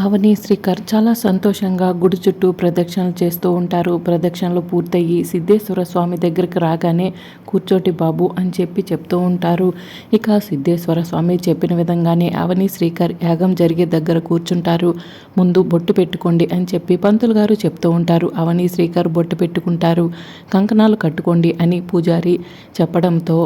అవని శ్రీకర్ చాలా సంతోషంగా గుడి చుట్టూ ప్రదక్షిణలు చేస్తూ ఉంటారు. ప్రదక్షిణలు పూర్తయ్యి సిద్ధేశ్వర స్వామి దగ్గరికి రాగానే కూర్చోటి బాబు అని చెప్పి చెప్తూ ఉంటారు. ఇక సిద్ధేశ్వర స్వామి చెప్పిన విధంగానే అవని శ్రీకర్ యాగం జరిగే దగ్గర కూర్చుంటారు. ముందు బొట్టు పెట్టుకోండి అని చెప్పి పంతులు గారు చెప్తూ ఉంటారు. అవని శ్రీకర్ బొట్టు పెట్టుకుంటారు. కంకణాలు కట్టుకోండి అని పూజారి చెప్పడంతో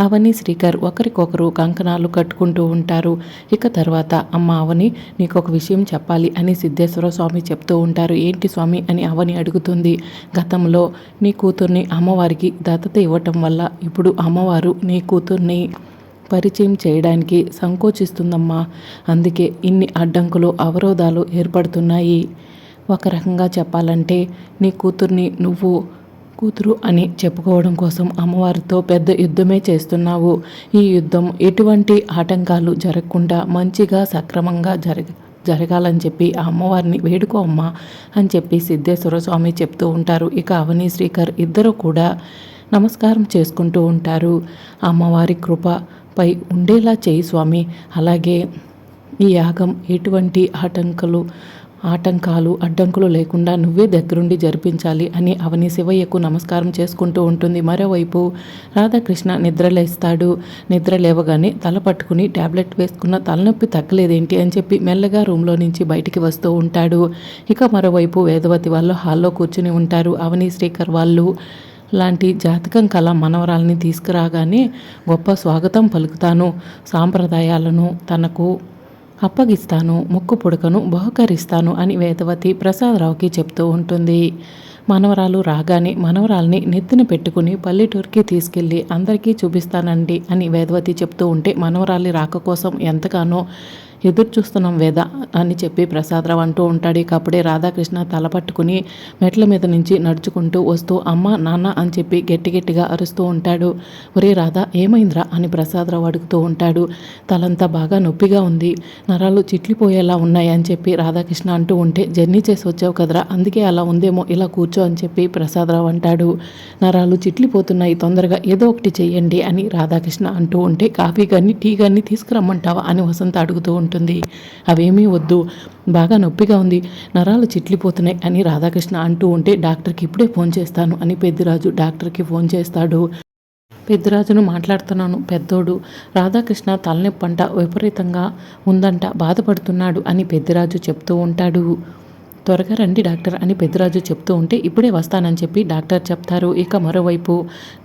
అవని శ్రీకర్ ఒకరికొకరు కంకణాలు కట్టుకుంటూ ఉంటారు. ఇక తర్వాత అమ్మ అవని నీకు ఒక విషయం చెప్పాలి అని సిద్ధేశ్వర స్వామి చెప్తూ ఉంటారు. ఏంటి స్వామి అని అవని అడుగుతుంది. గతంలో నీ కూతుర్ని అమ్మవారికి దత్తత ఇవ్వటం వల్ల ఇప్పుడు అమ్మవారు నీ కూతుర్ని పరిచయం చేయడానికి సంకోచిస్తుందమ్మా. అందుకే ఇన్ని అడ్డంకులు అవరోధాలు ఏర్పడుతున్నాయి. ఒక రకంగా చెప్పాలంటే నీ కూతుర్ని నువ్వు కూతురు అని చెప్పుకోవడం కోసం అమ్మవారితో పెద్ద యుద్ధమే చేస్తున్నావు. ఈ యుద్ధం ఎటువంటి ఆటంకాలు జరగకుండా మంచిగా సక్రమంగా జరగ జరగాలని చెప్పి ఆ అమ్మవారిని వేడుకో అమ్మ అని చెప్పి సిద్ధేశ్వర స్వామి చెప్తూ ఉంటారు. ఇక అవని శ్రీకర్ ఇద్దరు కూడా నమస్కారం చేసుకుంటూ ఉంటారు. అమ్మవారి కృపపై ఉండేలా చేయి స్వామి. అలాగే ఈ యాగం ఎటువంటి ఆటంకాలు ఆటంకాలు అడ్డంకులు లేకుండా నువ్వే దగ్గరుండి జరిపించాలి అని అవని శివయ్యకు నమస్కారం చేసుకుంటూ ఉంటుంది. మరోవైపు రాధాకృష్ణ నిద్రలేస్తాడు నిద్ర లేవగానే తల పట్టుకుని ట్యాబ్లెట్ వేసుకున్న తలనొప్పి తగ్గలేదేంటి అని చెప్పి మెల్లగా రూమ్లో నుంచి బయటికి వస్తూ ఉంటాడు. ఇక మరోవైపు వేదవతి వాళ్ళు హాల్లో కూర్చుని ఉంటారు. అవని శ్రీకర్ వాళ్ళు లాంటి జాతకం కళ మనవరాల్ని తీసుకురాగానే గొప్ప స్వాగతం పలుకుతాను. సాంప్రదాయాలను తనకు అప్పగిస్తాను ముక్కు పుడకను బహుకరిస్తాను అని వేదవతి ప్రసాదరావుకి చెప్తూ ఉంటుంది. మనవరాలు రాగానే మనవరాల్ని నెత్తిన పెట్టుకుని పల్లెటూరికి తీసుకెళ్ళి అందరికీ చూపిస్తానండి అని వేదవతి చెప్తూ ఉంటే మనవరాలి రాక కోసం ఎంతగానో ఎదురు చూస్తున్నాం వేద అని చెప్పి ప్రసాదరావు అంటూ ఉంటాడు. ఇక అప్పుడే రాధాకృష్ణ తల పట్టుకుని మెట్ల మీద నుంచి నడుచుకుంటూ వస్తూ అమ్మ నాన్న అని చెప్పి గట్టి గట్టిగా అరుస్తూ ఉంటాడు. ఒరే రాధా ఏమైందిరా? అని ప్రసాదరావు అడుగుతూ ఉంటాడు. తలంతా బాగా నొప్పిగా ఉంది. నరాలు చిట్లిపోయేలా ఉన్నాయి అని చెప్పి రాధాకృష్ణ అంటూ ఉంటే జర్నీ చేసి వచ్చావు కదరా అందుకే అలా ఉందేమో ఇలా కూర్చో అని చెప్పి ప్రసాదరావు అంటాడు. నరాలు చిట్లిపోతున్నాయి తొందరగా ఏదో ఒకటి చెయ్యండి అని రాధాకృష్ణ అంటూ ఉంటే కాఫీ కానీ టీ కానీ తీసుకురమ్మంటావా? అని వసంత అడుగుతూ ఉంటుంది. అవేమీ వద్దు. బాగా నొప్పిగా ఉంది. నరాలు చిట్లిపోతున్నాయి అని రాధాకృష్ణ అంటూ ఉంటే డాక్టర్కి ఇప్పుడే ఫోన్ చేస్తాను అని పెద్దిరాజు డాక్టర్కి ఫోన్ చేస్తాడు. పెద్దిరాజును మాట్లాడుతున్నాను. పెద్దోడు రాధాకృష్ణ తలనొప్పంట విపరీతంగా ఉందంట బాధపడుతున్నాడు అని పెద్దిరాజు చెప్తూ ఉంటాడు. త్వరగా రండి డాక్టర్ అని పెద్దరాజు చెప్తూ ఉంటే ఇప్పుడే వస్తానని చెప్పి డాక్టర్ చెప్తారు. ఇక మరోవైపు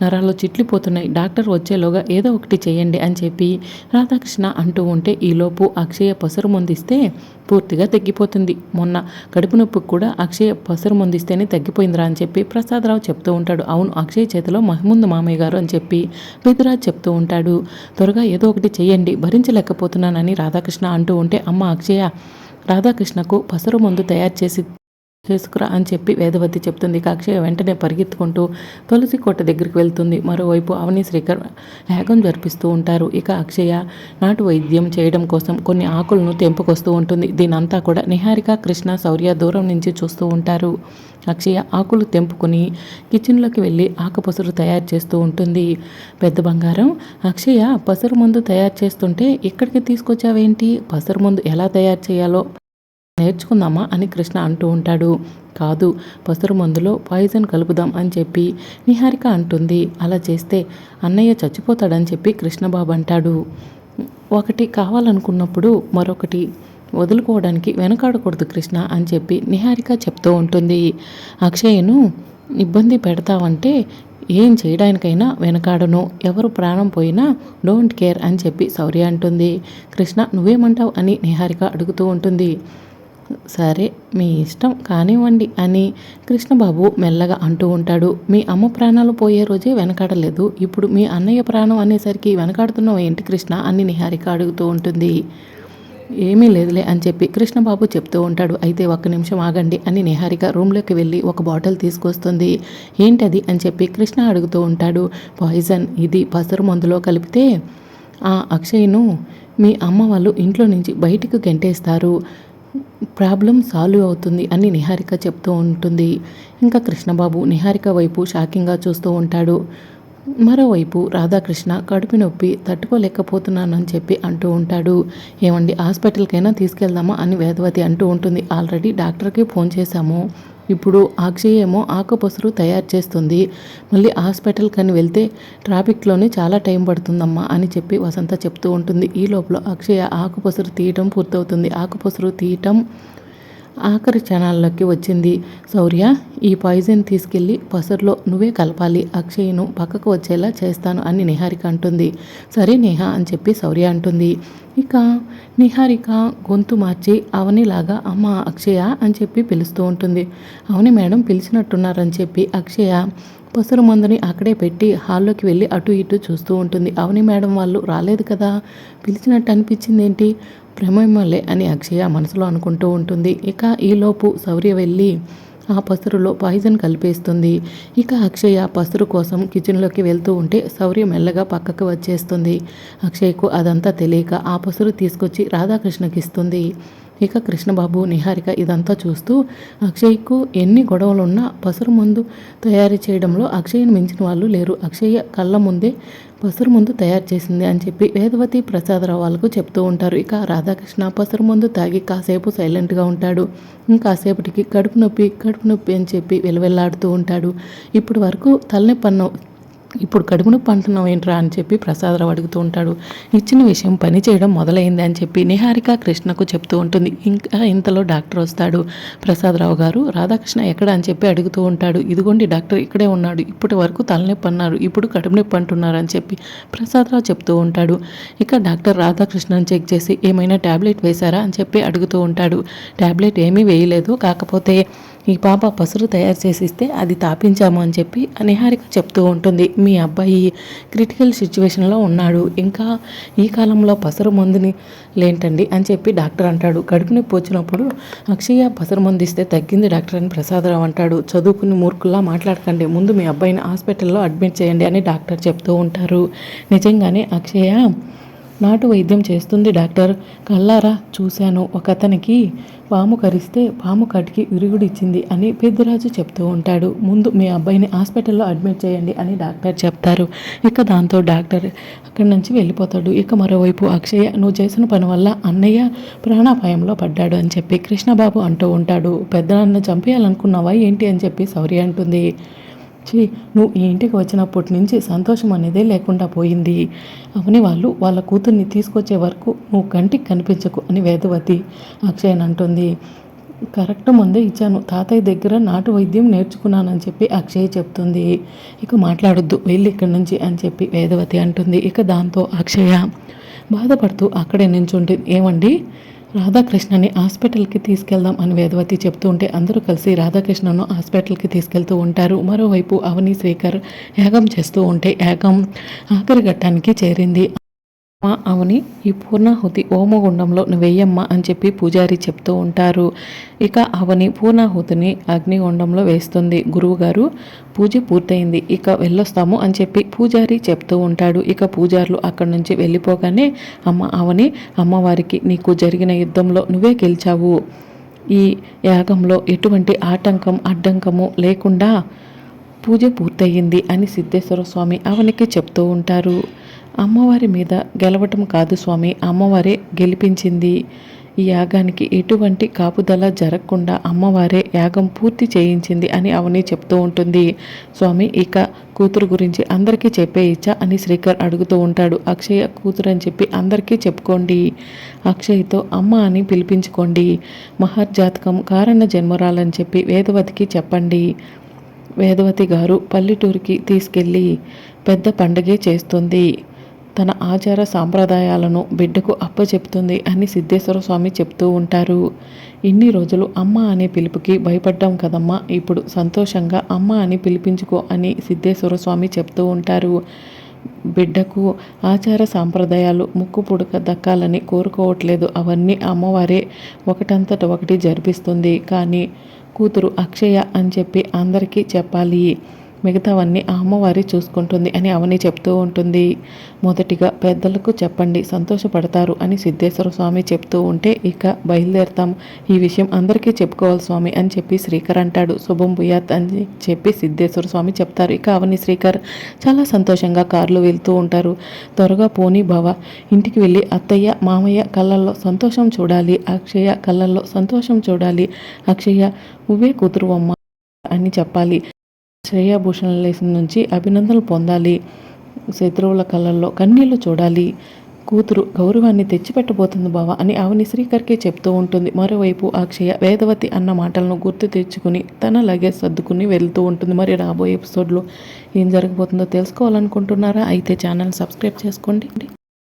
నరాలు చిట్లిపోతున్నాయి. డాక్టర్ వచ్చేలోగా ఏదో ఒకటి చేయండి అని చెప్పి రాధాకృష్ణ అంటూ ఉంటే ఈలోపు అక్షయ పసరు ముందిస్తే పూర్తిగా తగ్గిపోతుంది. మొన్న కడుపు నొప్పికి కూడా అక్షయ పసరు ముందిస్తేనే తగ్గిపోయిందిరా అని చెప్పి ప్రసాదరావు చెప్తూ ఉంటాడు. అవును అక్షయ్ చేతిలో మహముందు మామయ్య గారు అని చెప్పి పెద్దరాజు చెప్తూ ఉంటాడు. త్వరగా ఏదో ఒకటి చేయండి భరించలేకపోతున్నానని రాధాకృష్ణ అంటూ ఉంటే అమ్మ అక్షయ రాధాకృష్ణకు పసరు మందు తయారు చేసి చేసుకురా అని చెప్పి వేదవతి చెప్తుంది. అక్షయ వెంటనే పరిగెత్తుకుంటూ తులసి కోట దగ్గరికి వెళ్తుంది. మరోవైపు అవని శ్రీకర్ యాగం జరిపిస్తూ ఉంటారు. ఇక అక్షయ నాటు వైద్యం చేయడం కోసం కొన్ని ఆకులను తెంపుకొస్తూ ఉంటుంది. దీనంతా కూడా నిహారిక కృష్ణ శౌర్య దూరం నుంచి చూస్తూ ఉంటారు. అక్షయ ఆకులు తెంపుకుని కిచెన్లోకి వెళ్ళి ఆకుపసరు తయారు చేస్తూ ఉంటుంది. పెద్ద బంగారం అక్షయ పసరు మందు తయారు చేస్తుంటే ఇక్కడికి తీసుకొచ్చావేంటి? పసరు మందు ఎలా తయారు చేయాలో? నేర్చుకుందామా అని కృష్ణ అంటూ ఉంటాడు. కాదు పసరు మందులో పాయిజన్ కలుపుదాం అని చెప్పి నిహారిక అంటుంది. అలా చేస్తే అన్నయ్య చచ్చిపోతాడని చెప్పి కృష్ణబాబు అంటాడు. ఒకటి కావాలనుకున్నప్పుడు మరొకటి వదులుకోవడానికి వెనకాడకూడదు కృష్ణ అని చెప్పి నిహారిక చెప్తూ ఉంటుంది. అక్షయ్యను ఇబ్బంది పెడతావంటే ఏం చేయడానికైనా వెనకాడను. ఎవరు ప్రాణం పోయినా డోంట్ కేర్ అని చెప్పి శౌర్య అంటుంది. కృష్ణ నువ్వేమంటావు అని నిహారిక అడుగుతూ ఉంటుంది. సరే మీ ఇష్టం కానివ్వండి అని కృష్ణబాబు మెల్లగా అంటూ ఉంటాడు. మీ అమ్మ ప్రాణాలు పోయే రోజే వెనకాడలేదు. ఇప్పుడు మీ అన్నయ్య ప్రాణం అనేసరికి వెనకాడుతున్నావు ఏంటి కృష్ణ అని నిహారిక అడుగుతూ ఉంటుంది. ఏమీ లేదులే అని చెప్పి కృష్ణబాబు చెప్తూ ఉంటాడు. అయితే ఒక్క నిమిషం ఆగండి అని నిహారిక రూమ్లోకి వెళ్ళి ఒక బాటిల్ తీసుకొస్తుంది. ఏంటది అని చెప్పి కృష్ణ అడుగుతూ ఉంటాడు. పాయిజన్ ఇది పసరు మందులో కలిపితే ఆ అక్షయ్ను మీ అమ్మ వాళ్ళు ఇంట్లో నుంచి బయటికి గెంటేస్తారు. ప్రాబ్లం సాల్వ్ అవుతుంది అని నిహారిక చెప్తూ ఉంటుంది. ఇంకా కృష్ణబాబు నిహారిక వైపు షాకింగ్గా చూస్తూ ఉంటాడు. మరోవైపు రాధాకృష్ణ కడుపు నొప్పి తట్టుకోలేకపోతున్నానని చెప్పి అంటూ ఉంటాడు. ఏమండి హాస్పిటల్కైనా తీసుకెళ్దామా అని వేదవతి అంటూ ఉంటుంది. ఆల్రెడీ డాక్టర్కి ఫోన్ చేశాము. ఇప్పుడు అక్షయ్ ఏమో ఆకుపసరు తయారు చేస్తుంది. మళ్ళీ హాస్పిటల్కని వెళ్తే ట్రాఫిక్లోనే చాలా టైం పడుతుందమ్మా అని చెప్పి వసంత చెప్తూ ఉంటుంది. ఈ లోపల అక్షయ ఆకుపసరు తీయటం పూర్తవుతుంది. ఆకుపసరు తీయటం ఆఖరి క్షణాల్లోకి వచ్చింది. శౌర్య ఈ పాయిజన్ తీసుకెళ్ళి పసరులో నువ్వే కలపాలి. అక్షయ్ను పక్కకు వచ్చేలా చేస్తాను అని నిహారిక అంటుంది. సరే నేహ అని చెప్పి శౌర్య అంటుంది. ఇక నిహారిక గొంతు మార్చి అవనిలాగా అమ్మ అక్షయ అని చెప్పి పిలుస్తూ ఉంటుంది. అవని మేడం పిలిచినట్టున్నారని చెప్పి అక్షయ పసరు మందుని అక్కడే పెట్టి హాల్లోకి వెళ్ళి అటు ఇటు చూస్తూ ఉంటుంది. అవని మేడం వాళ్ళు రాలేదు కదా. పిలిచినట్టు అనిపించింది ఏంటి ప్రమేమలే అని అక్షయ మనసులో అనుకుంటూ ఉంటుంది. ఇక ఈలోపు శౌర్య వెళ్ళి ఆ పసురులో పాయిజన్ కలిపేస్తుంది. ఇక అక్షయ పసురు కోసం కిచెన్లోకి వెళ్తూ ఉంటే శౌర్య మెల్లగా పక్కకు వచ్చేస్తుంది. అక్షయ్కు అదంతా తెలియక ఆ పసురు తీసుకొచ్చి రాధాకృష్ణకి ఇస్తుంది. ఇక కృష్ణబాబు నిహారిక ఇదంతా చూస్తూ అక్షయ్కు ఎన్ని గొడవలున్నా పసురు ముందు తయారు చేయడంలో అక్షయ్ని మించిన వాళ్ళు లేరు. అక్షయ్య కళ్ళ ముందే పసురు ముందు తయారు చేసింది అని చెప్పి వేదవతి ప్రసాదరావు వాళ్ళకు చెప్తూ ఉంటారు. ఇక రాధాకృష్ణ పసురు ముందు తాగి కాసేపు సైలెంట్గా ఉంటాడు. ఇంకాసేపటికి కడుపు నొప్పి కడుపు నొప్పి అని చెప్పి వెలవెల్లాడుతూ ఉంటాడు. ఇప్పటి వరకు తలనొప్పి అన్న ఇప్పుడు కడుపును పంటున్నావు ఏంట్రా అని చెప్పి ప్రసాదరావు అడుగుతూ ఉంటాడు. ఇచ్చిన విషయం పని చేయడం మొదలైంది అని చెప్పి నిహారిక కృష్ణకు చెప్తూ ఉంటుంది. ఇంకా ఇంతలో డాక్టర్ వస్తాడు. ప్రసాదరావు గారు రాధాకృష్ణ ఎక్కడ అని చెప్పి అడుగుతూ ఉంటాడు. ఇదిగోండి డాక్టర్ ఇక్కడే ఉన్నాడు. ఇప్పటి వరకు తలనొప్పి అన్నారు ఇప్పుడు కడుపు నొప్పి అంటున్నారు అని చెప్పి ప్రసాదరావు చెప్తూ ఉంటాడు. ఇక డాక్టర్ రాధాకృష్ణని చెక్ చేసి ఏమైనా ట్యాబ్లెట్ వేశారా అని చెప్పి అడుగుతూ ఉంటాడు. ట్యాబ్లెట్ ఏమీ వేయలేదు. కాకపోతే ఈ పాప పసురు తయారు చేసి ఇస్తే అది తాపించాము అని చెప్పి నిహారిక చెప్తూ ఉంటుంది. మీ అబ్బాయి క్రిటికల్ సిచ్యువేషన్లో ఉన్నాడు. ఇంకా ఈ కాలంలో పసరు మందుని లేంటండి అని చెప్పి డాక్టర్ అంటాడు. కడుపు నొప్పి వచ్చినప్పుడు అక్షయ పసరు మందు ఇస్తే తగ్గింది డాక్టర్ అని ప్రసాదరావు అంటాడు. చదువుకుని మూర్ఖుల్లా మాట్లాడకండి. ముందు మీ అబ్బాయిని హాస్పిటల్లో అడ్మిట్ చేయండి అని డాక్టర్ చెప్తూ ఉంటారు. నిజంగానే అక్షయ నాటు వైద్యం చేస్తుంది డాక్టర్. కళ్ళారా చూశాను. ఒక అతనికి పాము కరిస్తే పాము కటికి విరుగుడిచ్చింది అని పెద్దరాజు చెప్తూ ఉంటాడు. ముందు మీ అబ్బాయిని హాస్పిటల్లో అడ్మిట్ చేయండి అని డాక్టర్ చెప్తారు. ఇక దాంతో డాక్టర్ అక్కడి నుంచి వెళ్ళిపోతాడు. ఇక మరోవైపు అక్షయ నువ్వు చేసిన పని వల్ల అన్నయ్య ప్రాణాపాయంలో పడ్డాడు అని చెప్పి కృష్ణబాబు అంటూ ఉంటాడు. పెద్దనాన్న చంపేయాలనుకున్నావా ఏంటి అని చెప్పి సౌర్య అంటుంది. ఛీ నువ్వు ఈ ఇంటికి వచ్చినప్పటి నుంచి సంతోషం అనేదే లేకుండా పోయింది. అవని వాళ్ళు వాళ్ళ కూతుర్ని తీసుకొచ్చే వరకు నువ్వు కంటికి కనిపించకు అని వేదవతి అక్షయన్ అంటుంది. కరెక్ట్ ముందే ఇచ్చాను. తాతయ్య దగ్గర నాటు వైద్యం నేర్చుకున్నానని చెప్పి అక్షయ్ చెప్తుంది. ఇక మాట్లాడొద్దు వెళ్ళి ఇక్కడి నుంచి అని చెప్పి వేదవతి అంటుంది. ఇక దాంతో అక్షయ బాధపడుతూ అక్కడే నించుంటుంది. ఏమండి? రాధాకృష్ణని హాస్పిటల్కి తీసుకెళ్దాం అని వేదవతి చెప్తూ ఉంటే అందరూ కలిసి రాధాకృష్ణను హాస్పిటల్కి తీసుకెళ్తూ ఉంటారు. మరోవైపు అవని శ్రీకర్ యాగం చేస్తూ ఉంటే యాగం ఆఖరి ఘట్టానికి చేరింది. మా అవని ఈ పూర్ణాహుతి హోమగుండంలో నువ్వెయ్యమ్మ అని చెప్పి పూజారి చెప్తూ ఉంటారు. ఇక అవని పూర్ణాహుతిని అగ్నిగుండంలో వేస్తుంది. గురువుగారు పూజ పూర్తయింది. ఇక వెళ్ళొస్తాము అని చెప్పి పూజారి చెప్తూ ఉంటాడు. ఇక పూజారులు అక్కడి నుంచి వెళ్ళిపోగానే అమ్మ అవని అమ్మవారికి నీకు జరిగిన యుద్ధంలో నువ్వే గెలిచావు. ఈ యాగంలో ఎటువంటి ఆటంకం అడ్డంకము లేకుండా పూజ పూర్తయింది అని సిద్ధేశ్వర స్వామి అవనికి చెప్తూ ఉంటారు. అమ్మవారి మీద గెలవటం కాదు స్వామి. అమ్మవారే గెలిపించింది. ఈ యాగానికి ఎటువంటి కాపుదల జరగకుండా అమ్మవారే యాగం పూర్తి చేయించింది అని అవని చెప్తూ ఉంటుంది. స్వామి ఇక కూతురు గురించి అందరికీ చెప్పే ఇచ్చా అని శ్రీకర్ అడుగుతూ ఉంటాడు. అక్షయ కూతురు అని చెప్పి అందరికీ చెప్పుకోండి. అక్షయ్తో అమ్మ అని పిలిపించుకోండి. మహర్జాతకం కారణ జన్మరాలని చెప్పి వేదవతికి చెప్పండి. వేదవతి గారు పల్లెటూరికి తీసుకెళ్ళి పెద్ద పండగే చేస్తుంది. తన ఆచార సాంప్రదాయాలను బిడ్డకు అప్పచెప్తుంది అని సిద్ధేశ్వర స్వామి చెప్తూ ఉంటారు. ఇన్ని రోజులు అమ్మ అనే పిలుపుకి భయపడ్డాం కదమ్మా ఇప్పుడు సంతోషంగా అమ్మ అని పిలిపించుకో అని సిద్ధేశ్వర స్వామి చెప్తూ ఉంటారు. బిడ్డకు ఆచార సాంప్రదాయాలు ముక్కు పుడక దక్కాలని కోరుకోవట్లేదు. అవన్నీ అమ్మవారే ఒకటంతట ఒకటి జరిపిస్తుంది. కానీ కూతురు అక్షయ అని చెప్పి అందరికీ చెప్పాలి. మిగతావన్నీ ఆ అమ్మవారి చూసుకుంటుంది అని అవని చెప్తూ ఉంటుంది. మొదటిగా పెద్దలకు చెప్పండి సంతోషపడతారు అని సిద్ధేశ్వర స్వామి చెప్తూ ఉంటే ఇక బయలుదేరుతాం. ఈ విషయం అందరికీ చెప్పుకోవాలి స్వామి అని చెప్పి శ్రీకర్ అంటాడు. శుభం భూయాత్ అని చెప్పి సిద్ధేశ్వర స్వామి చెప్తారు. ఇక అవని శ్రీకర్ చాలా సంతోషంగా కారులో వెళ్తూ ఉంటారు. త్వరగా పోనీ భవ ఇంటికి వెళ్ళి అత్తయ్య మామయ్య కళ్ళల్లో సంతోషం చూడాలి అక్షయ కళ్ళల్లో సంతోషం చూడాలి అక్షయ నువ్వే కూతురు అమ్మ అని చెప్పాలి. శ్రేయాభూషణ్ లేసిన నుంచి అభినందనలు పొందాలి. శత్రువుల కళ్ళల్లో కన్నీళ్ళు చూడాలి. కూతురు గౌరవాన్ని తెచ్చిపెట్టబోతుంది బావ అని అవని శ్రీకర్కే చెప్తూ ఉంటుంది. మరోవైపు అక్షయ వేదవతి అన్న మాటలను గుర్తు తెచ్చుకుని తన లగేజ్ సర్దుకుని వెళ్తూ ఉంటుంది. మరి రాబోయే ఎపిసోడ్లో ఏం జరగబోతుందో తెలుసుకోవాలనుకుంటున్నారా? అయితే ఛానల్ సబ్స్క్రైబ్ చేసుకోండి.